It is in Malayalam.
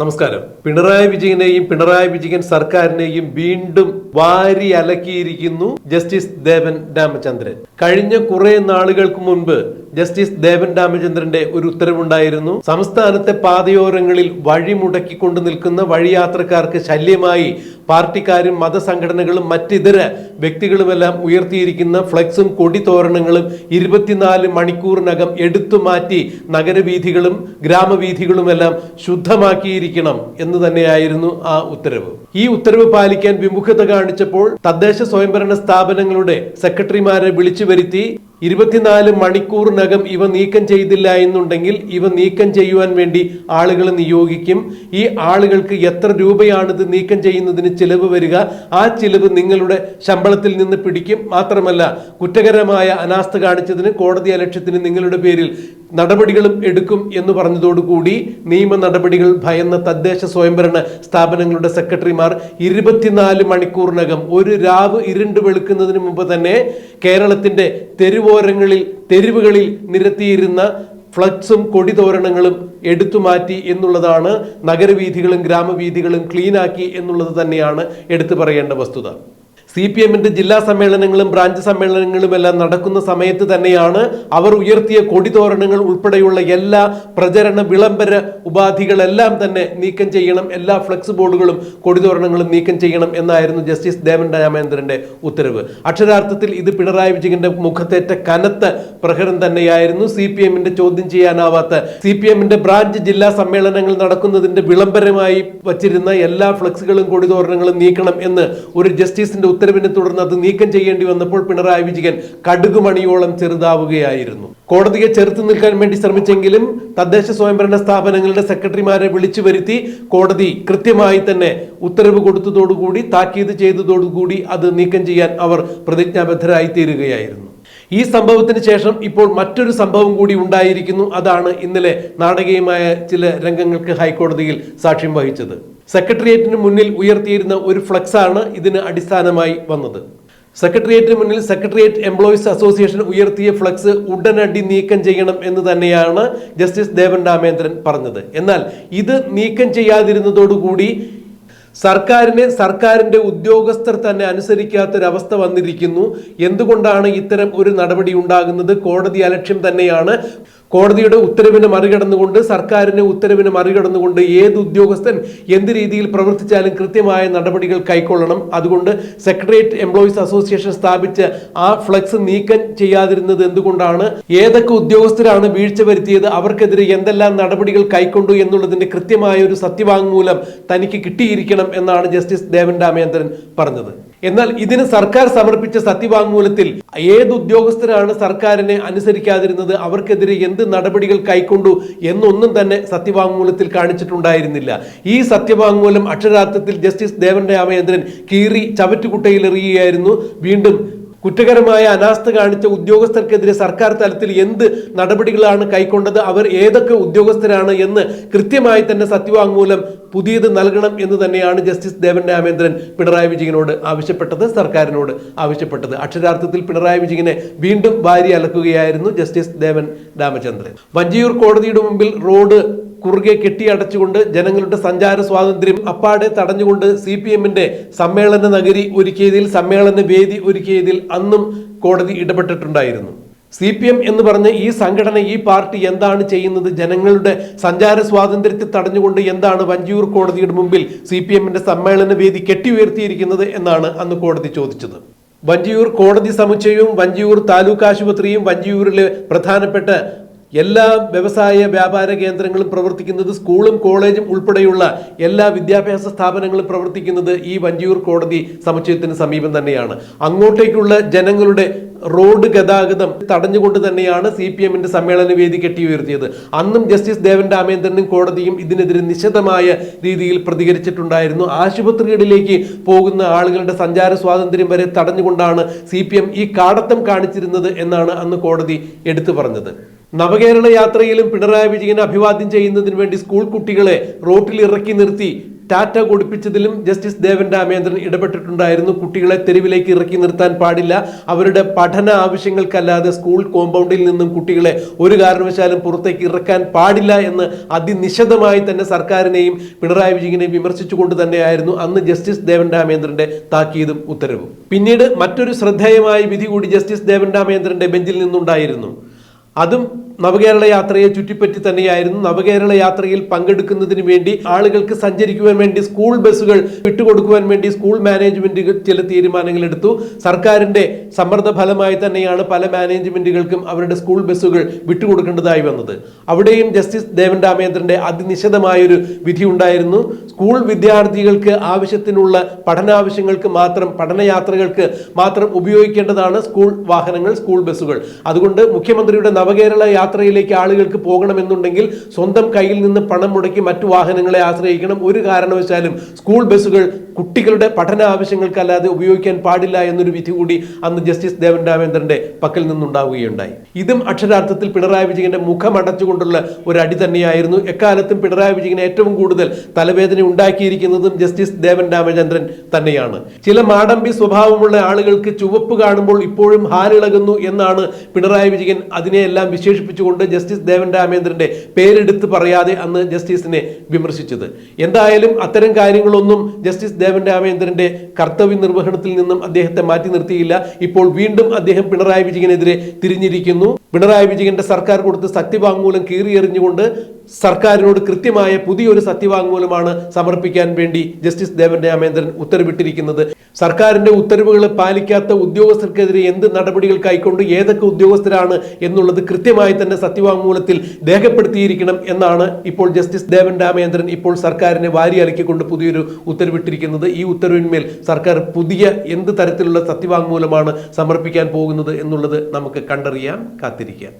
നമസ്കാരം. പിണറായി വിജയനെയും പിണറായി വിജയൻ സർക്കാരിനെയും വീണ്ടും വാരി അലക്കിയിരിക്കുന്നു ജസ്റ്റിസ് ദേവൻ രാമചന്ദ്രൻ. കഴിഞ്ഞ കുറെ നാളുകൾക്ക് മുൻപ് ജസ്റ്റിസ് ദേവൻ രാമചന്ദ്രന്റെ ഒരു ഉത്തരവുണ്ടായിരുന്നു. സംസ്ഥാനത്തെ പാതയോരങ്ങളിൽ വഴി മുടക്കിക്കൊണ്ട് നിൽക്കുന്ന വഴിയാത്രക്കാർക്ക് ശല്യമായി പാർട്ടിക്കാരും മതസംഘടനകളും മറ്റിതര വ്യക്തികളുമെല്ലാം ഉയർത്തിയിരിക്കുന്ന ഫ്ലെക്സും കൊടിതോരണങ്ങളും ഇരുപത്തിനാല് മണിക്കൂറിനകം എടുത്തു മാറ്റി നഗരവീഥികളും ഗ്രാമവീഥികളുമെല്ലാം ശുദ്ധമാക്കിയിരിക്കണം എന്ന് തന്നെയായിരുന്നു ആ ഉത്തരവ്. ഈ ഉത്തരവ് പാലിക്കാൻ വിമുഖത കാണിച്ചപ്പോൾ തദ്ദേശ സ്വയംഭരണ സ്ഥാപനങ്ങളുടെ സെക്രട്ടറിമാരെ വിളിച്ചു വരുത്തി ഇരുപത്തിനാല് മണിക്കൂറിനകം ഇവ നീക്കം ചെയ്തില്ല എന്നുണ്ടെങ്കിൽ ഇവ നീക്കം ചെയ്യുവാൻ വേണ്ടി ആളുകൾ നിയോഗിക്കും. ഈ ആളുകൾക്ക് എത്ര രൂപയാണിത് നീക്കം ചെയ്യുന്നതിന് ചിലവ് വരിക? ആ ചിലവ് നിങ്ങളുടെ ശമ്പളത്തിൽ നിന്ന് പിടിക്കും. മാത്രമല്ല കുറ്റകരമായ അനാസ്ഥ കാണിച്ചതിന് കോടതി അലക്ഷ്യത്തിന് നിങ്ങളുടെ പേരിൽ നടപടികളും എടുക്കും എന്ന് പറഞ്ഞതോടുകൂടി നിയമ നടപടികൾ ഭയന്ന തദ്ദേശ സ്വയംഭരണ സ്ഥാപനങ്ങളുടെ സെക്രട്ടറിമാർ ഇരുപത്തിനാല് മണിക്കൂറിനകം ഒരു രാവ് ഇരുണ്ട് വെളുക്കുന്നതിന് മുമ്പ് തന്നെ കേരളത്തിന്റെ തെരുവോരങ്ങളിൽ തെരുവുകളിൽ നിരത്തിയിരുന്ന ഫ്ലക്സും കൊടിതോരണങ്ങളും എടുത്തുമാറ്റി എന്നുള്ളതാണ് നഗരവീഥികളും ഗ്രാമവീഥികളും ക്ലീനാക്കി എന്നുള്ളത് തന്നെയാണ് എടുത്തു പറയേണ്ട വസ്തുത. സി പി എമ്മിന്റെ ജില്ലാ സമ്മേളനങ്ങളും ബ്രാഞ്ച് സമ്മേളനങ്ങളും എല്ലാം നടക്കുന്ന സമയത്ത് തന്നെയാണ് അവർ ഉയർത്തിയ കൊടിതോരണങ്ങൾ ഉൾപ്പെടെയുള്ള എല്ലാ പ്രചരണ വിളംബര ഉപാധികളെല്ലാം തന്നെ നീക്കം ചെയ്യണം. എല്ലാ ഫ്ലെക്സ് ബോർഡുകളും കൊടിതോരണങ്ങളും നീക്കം ചെയ്യണം എന്നായിരുന്നു ജസ്റ്റിസ് ദേവൻ രാമേന്ദ്രന്റെ ഉത്തരവ്. അക്ഷരാർത്ഥത്തിൽ ഇത് പിണറായി വിജയന്റെ മുഖത്തേറ്റ കനത്ത പ്രഹരം തന്നെയായിരുന്നു സി പി എമ്മിന്റെ ചോദ്യം ചെയ്യാനാവാത്ത. സി പി എമ്മിന്റെ ബ്രാഞ്ച് ജില്ലാ സമ്മേളനങ്ങൾ നടക്കുന്നതിന്റെ വിളംബരമായി വച്ചിരുന്ന എല്ലാ ഫ്ലെക്സുകളും കൊടിതോരണങ്ങളും നീക്കണം എന്ന് ഒരു ജസ്റ്റിസിന്റെ ഉത്തരവിനെ തുടർന്ന് അത് നീക്കം ചെയ്യേണ്ടി വന്നപ്പോൾ പിണറായി വിജയൻ കടുകുമണിയോളം ചെറുതാവുകയായിരുന്നു. കോടതിയെ ചെറുത്തു നിൽക്കാൻ വേണ്ടി ശ്രമിച്ചെങ്കിലും തദ്ദേശ സ്വയംഭരണ സ്ഥാപനങ്ങളുടെ സെക്രട്ടറിമാരെ വിളിച്ചു വരുത്തി കോടതി കൃത്യമായി തന്നെ ഉത്തരവ് കൊടുത്തതോടുകൂടി താക്കീത് ചെയ്തതോടുകൂടി അത് നീക്കം ചെയ്യാൻ അവർ പ്രതിജ്ഞാബദ്ധരായി തീരുകയായിരുന്നു ഈ സംഭവത്തിന് ശേഷം ഇപ്പോൾ മറ്റൊരു സംഭവം കൂടി ഉണ്ടായിരിക്കുന്നു. അതാണ് ഇന്നലെ നാടകീയമായ ചില രംഗങ്ങൾക്ക് ഹൈക്കോടതിയിൽ സാക്ഷ്യം വഹിച്ചത്. സെക്രട്ടേറിയറ്റിന് മുന്നിൽ ഉയർത്തിയിരുന്ന ഒരു ഫ്ലക്സാണ് ഇതിന് അടിസ്ഥാനമായി വന്നത്. സെക്രട്ടേറിയറ്റിന് മുന്നിൽ സെക്രട്ടേറിയറ്റ് എംപ്ലോയീസ് അസോസിയേഷൻ ഉയർത്തിയ ഫ്ലക്സ് ഉടനടി നീക്കം ചെയ്യണം എന്ന് തന്നെയാണ് ജസ്റ്റിസ് ദേവൻ രാമേന്ദ്രൻ പറഞ്ഞത്. എന്നാൽ ഇത് നീക്കം ചെയ്യാതിരുന്നതോടുകൂടി സർക്കാരിനെ സർക്കാരിന്റെ ഉദ്യോഗസ്ഥർ തന്നെ അനുസരിക്കാത്തൊരവസ്ഥ വന്നിരിക്കുന്നു. എന്തുകൊണ്ടാണ് ഇത്തരം ഒരു നടപടി ഉണ്ടാകുന്നത്? കോടതി അലക്ഷ്യം തന്നെയാണ്. കോടതിയുടെ ഉത്തരവിന് മറികടന്നുകൊണ്ട് സർക്കാരിന്റെ ഉത്തരവിന് മറികടന്നുകൊണ്ട് ഏത് ഉദ്യോഗസ്ഥൻ എന്ത് രീതിയിൽ പ്രവർത്തിച്ചാലും കൃത്യമായ നടപടികൾ കൈക്കൊള്ളണം. അതുകൊണ്ട് സെക്രട്ടേറിയറ്റ് എംപ്ലോയീസ് അസോസിയേഷൻ സ്ഥാപിച്ച ആ ഫ്ലക്സ് നീക്കം ചെയ്യാതിരുന്നത് എന്തുകൊണ്ടാണ്? ഏതൊക്കെ ഉദ്യോഗസ്ഥരാണ് വീഴ്ച വരുത്തിയത്? അവർക്കെതിരെ എന്തെല്ലാം നടപടികൾ കൈക്കൊണ്ടു എന്നുള്ളതിന്റെ കൃത്യമായ ഒരു സത്യവാങ്മൂലം തനിക്ക് കിട്ടിയിരിക്കണം എന്നാണ് ജസ്റ്റിസ് ദേവൻ രാമേന്ദ്രൻ പറഞ്ഞത്. എന്നാൽ ഇതിന് സർക്കാർ സമർപ്പിച്ച സത്യവാങ്മൂലത്തിൽ ഏത് ഉദ്യോഗസ്ഥരാണ് സർക്കാരിനെ അനുസരിക്കാതിരുന്നത്? അവർക്കെതിരെ എന്ത് നടപടികൾ കൈക്കൊണ്ടു എന്നൊന്നും തന്നെ സത്യവാങ്മൂലത്തിൽ കാണിച്ചിട്ടുണ്ടായിരുന്നില്ല. ഈ സത്യവാങ്മൂലം അക്ഷരാർത്ഥത്തിൽ ജസ്റ്റിസ് ദേവൻ രാമചന്ദ്രൻ കീറി ചവറ്റുകുട്ടയിൽ എറിയുകയായിരുന്നു വീണ്ടും കുറ്റകരമായ അനാസ്ഥ കാണിച്ച ഉദ്യോഗസ്ഥർക്കെതിരെ സർക്കാർ തലത്തിൽ എന്ത് നടപടികളാണ് കൈക്കൊണ്ടത്? അവർ ഏതൊക്കെ ഉദ്യോഗസ്ഥരാണ് എന്ന് കൃത്യമായി തന്നെ സത്യവാങ്മൂലം പുതിയത് നൽകണം എന്ന് തന്നെയാണ് ജസ്റ്റിസ് ദേവൻ രാമേന്ദ്രൻ പിണറായി വിജയനോട് ആവശ്യപ്പെട്ടത് സർക്കാരിനോട് ആവശ്യപ്പെട്ടത്. അക്ഷരാർത്ഥത്തിൽ പിണറായി വിജയനെ വീണ്ടും ഭാര്യ അലക്കുകയായിരുന്നു ജസ്റ്റിസ് ദേവൻ രാമചന്ദ്രൻ. വഞ്ചിയൂർ കോടതിയുടെ മുമ്പിൽ റോഡ് കുറുകെ കെട്ടിയടച്ചുകൊണ്ട് ജനങ്ങളുടെ സഞ്ചാര സ്വാതന്ത്ര്യം അപ്പാടെ തടഞ്ഞുകൊണ്ട് സി പി എമ്മിന്റെ സമ്മേളന നഗരി ഒരുക്കിയതിൽ സമ്മേളന വേദി ഒരുക്കിയതിൽ അന്നും കോടതി ഇടപെട്ടിട്ടുണ്ടായിരുന്നു. സി പി എം എന്ന് പറഞ്ഞ ഈ സംഘടന ഈ പാർട്ടി എന്താണ് ചെയ്യുന്നത്? ജനങ്ങളുടെ സഞ്ചാര സ്വാതന്ത്ര്യത്തെ തടഞ്ഞുകൊണ്ട് എന്താണ് വഞ്ചിയൂർ കോടതിയുടെ മുമ്പിൽ സി പി എമ്മിന്റെ സമ്മേളന വേദി കെട്ടിയുയർത്തിയിരിക്കുന്നത് എന്നാണ് അന്ന് കോടതി ചോദിച്ചത്. വഞ്ചിയൂർ കോടതി സമുച്ചയവും വഞ്ചിയൂർ താലൂക്ക് ആശുപത്രിയും വഞ്ചിയൂരിലെ പ്രധാനപ്പെട്ട എല്ലാ വ്യവസായ വ്യാപാര കേന്ദ്രങ്ങളും പ്രവർത്തിക്കുന്നത് സ്കൂളും കോളേജും ഉൾപ്പെടെയുള്ള എല്ലാ വിദ്യാഭ്യാസ സ്ഥാപനങ്ങളും പ്രവർത്തിക്കുന്നത് ഈ വഞ്ചിയൂർ കോടതി സമുച്ചയത്തിന് സമീപം തന്നെയാണ്. അങ്ങോട്ടേക്കുള്ള ജനങ്ങളുടെ റോഡ് ഗതാഗതം തടഞ്ഞുകൊണ്ട് തന്നെയാണ് സി പി എമ്മിന്റെ സമ്മേളന വേദി കെട്ടിയുയർത്തിയത് അന്നും ജസ്റ്റിസ് ദേവൻ രാമേന്ദ്രനും കോടതിയും ഇതിനെതിരെ നിശിതമായ രീതിയിൽ പ്രതികരിച്ചിട്ടുണ്ടായിരുന്നു. ആശുപത്രികളിലേക്ക് പോകുന്ന ആളുകളുടെ സഞ്ചാര സ്വാതന്ത്ര്യം വരെ തടഞ്ഞുകൊണ്ടാണ് സി ഈ കാടത്തം കാണിച്ചിരുന്നത് എന്നാണ് അന്ന് കോടതി എടുത്തു പറഞ്ഞത്. നവകേരള യാത്രയിലും പിണറായി വിജയനെ അഭിവാദ്യം ചെയ്യുന്നതിന് വേണ്ടി സ്കൂൾ കുട്ടികളെ റോട്ടിൽ ഇറക്കി നിർത്തി ടാറ്റ കൊടുപ്പിച്ചതിലും ജസ്റ്റിസ് ദേവൻ രാമേന്ദ്രൻ ഇടപെട്ടിട്ടുണ്ടായിരുന്നു. കുട്ടികളെ തെരുവിലേക്ക് ഇറക്കി നിർത്താൻ പാടില്ല. അവരുടെ പഠന ആവശ്യങ്ങൾക്കല്ലാതെ സ്കൂൾ കോമ്പൗണ്ടിൽ നിന്നും കുട്ടികളെ ഒരു കാരണവശാലും പുറത്തേക്ക് ഇറക്കാൻ പാടില്ല എന്ന് അതിനിശിതമായി തന്നെ സർക്കാരിനെയും പിണറായി വിജയനെയും വിമർശിച്ചുകൊണ്ട് തന്നെയായിരുന്നു അന്ന് ജസ്റ്റിസ് ദേവൻ രാമേന്ദ്രന്റെ താക്കീതും ഉത്തരവും. പിന്നീട് മറ്റൊരു ശ്രദ്ധേയമായ വിധി കൂടി ജസ്റ്റിസ് ദേവൻ രാമേന്ദ്രന്റെ ബെഞ്ചിൽ നിന്നുണ്ടായിരുന്നു. അതും നവകേരള യാത്രയെ ചുറ്റിപ്പറ്റി തന്നെയായിരുന്നു. നവകേരള യാത്രയിൽ പങ്കെടുക്കുന്നതിന് വേണ്ടി ആളുകൾക്ക് സഞ്ചരിക്കുവാൻ വേണ്ടി സ്കൂൾ ബസ്സുകൾ വിട്ടുകൊടുക്കുവാൻ വേണ്ടി സ്കൂൾ മാനേജ്മെന്റ് ചില തീരുമാനങ്ങൾ എടുത്തു. സർക്കാരിന്റെ സമ്മർദ്ദ ഫലമായി തന്നെയാണ് പല മാനേജ്മെന്റുകൾക്കും അവരുടെ സ്കൂൾ ബസ്സുകൾ വിട്ടുകൊടുക്കേണ്ടതായി വന്നത്. അവിടെയും ജസ്റ്റിസ് ദേവൻ രാമേന്ദ്രന്റെ അതിനിശിതമായൊരു വിധി ഉണ്ടായിരുന്നു. സ്കൂൾ വിദ്യാർത്ഥികൾക്ക് ആവശ്യത്തിനുള്ള പഠനാവശ്യങ്ങൾക്ക് മാത്രം പഠനയാത്രകൾക്ക് മാത്രം ഉപയോഗിക്കേണ്ടതാണ് സ്കൂൾ വാഹനങ്ങൾ സ്കൂൾ ബസ്സുകൾ. അതുകൊണ്ട് മുഖ്യമന്ത്രിയുടെ നവകേരള യാത്രയിലേക്ക് ആളുകൾക്ക് പോകണമെന്നുണ്ടെങ്കിൽ സ്വന്തം കയ്യിൽ നിന്ന് പണം മുടക്കി മറ്റു വാഹനങ്ങളെ ആശ്രയിക്കണം. ഒരു കാരണവശാലും സ്കൂൾ ബസ്സുകൾ കുട്ടികളുടെ പഠന ആവശ്യങ്ങൾക്കല്ലാതെ ഉപയോഗിക്കാൻ പാടില്ല എന്നൊരു വിധി കൂടി അന്ന് ജസ്റ്റിസ് ദേവൻ രാമേന്ദ്രന്റെ പക്കൽ നിന്നുണ്ടാവുകയുണ്ടായി. ഇതും അക്ഷരാർത്ഥത്തിൽ പിണറായി വിജയന്റെ മുഖം അടച്ചുകൊണ്ടുള്ള ഒരു അടി തന്നെയായിരുന്നു. എക്കാലത്തും പിണറായി വിജയന് ഏറ്റവും കൂടുതൽ തലവേദന ഉണ്ടാക്കിയിരിക്കുന്നതും ജസ്റ്റിസ് ദേവൻ രാമചന്ദ്രൻ തന്നെയാണ്. ചില മാടമ്പി സ്വഭാവമുള്ള ആളുകൾക്ക് ചുവപ്പ് കാണുമ്പോൾ ഇപ്പോഴും ഹാലിളകുന്നു എന്നാണ് പിണറായി വിജയൻ അതിനെയെല്ലാം വിശേഷിപ്പിച്ചുകൊണ്ട് ജസ്റ്റിസ് ദേവൻ രാമേന്ദ്രന്റെ പേരെടുത്ത് പറയാതെ അന്ന് ജസ്റ്റിസിനെ വിമർശിച്ചത്. എന്തായാലും അത്തരം കാര്യങ്ങളൊന്നും ജസ്റ്റിസ് ദേവൻ രാമേന്ദ്രന്റെ കർത്തവ്യ നിർവഹണത്തിൽ നിന്നും അദ്ദേഹത്തെ മാറ്റി നിർത്തിയില്ല. ഇപ്പോൾ വീണ്ടും അദ്ദേഹം പിണറായി വിജയനെതിരെ തിരിഞ്ഞിരിക്കുന്നു. പിണറായി വിജയന്റെ സർക്കാർ കൊടുത്ത് സത്യവാങ്മൂലം കീറിയെറിഞ്ഞുകൊണ്ട് സർക്കാരിനോട് കൃത്യമായ പുതിയൊരു സത്യവാങ്മൂലമാണ് സമർപ്പിക്കാൻ വേണ്ടി ജസ്റ്റിസ് ദേവൻ രാമേന്ദ്രൻ ഉത്തരവിട്ടിരിക്കുന്നത്. സർക്കാരിന്റെ ഉത്തരവുകൾ പാലിക്കാത്ത ഉദ്യോഗസ്ഥർക്കെതിരെ എന്ത് നടപടികൾ കൈക്കൊണ്ട് ഏതൊക്കെ ഉദ്യോഗസ്ഥരാണ് എന്നുള്ളത് കൃത്യമായി തന്നെ സത്യവാങ്മൂലത്തിൽ രേഖപ്പെടുത്തിയിരിക്കണം എന്നാണ് ഇപ്പോൾ ജസ്റ്റിസ് ദേവൻ രാമേന്ദ്രൻ ഇപ്പോൾ സർക്കാരിനെ വാരി അലക്കിക്കൊണ്ട് പുതിയൊരു ഉത്തരവിട്ടിരിക്കുന്നത്. ഈ ഉത്തരവിന്മേൽ സർക്കാർ പുതിയ എന്ത് തരത്തിലുള്ള സത്യവാങ്മൂലമാണ് സമർപ്പിക്കാൻ പോകുന്നത് എന്നുള്ളത് നമുക്ക് കണ്ടറിയാം കാത്തിരിക്കാം.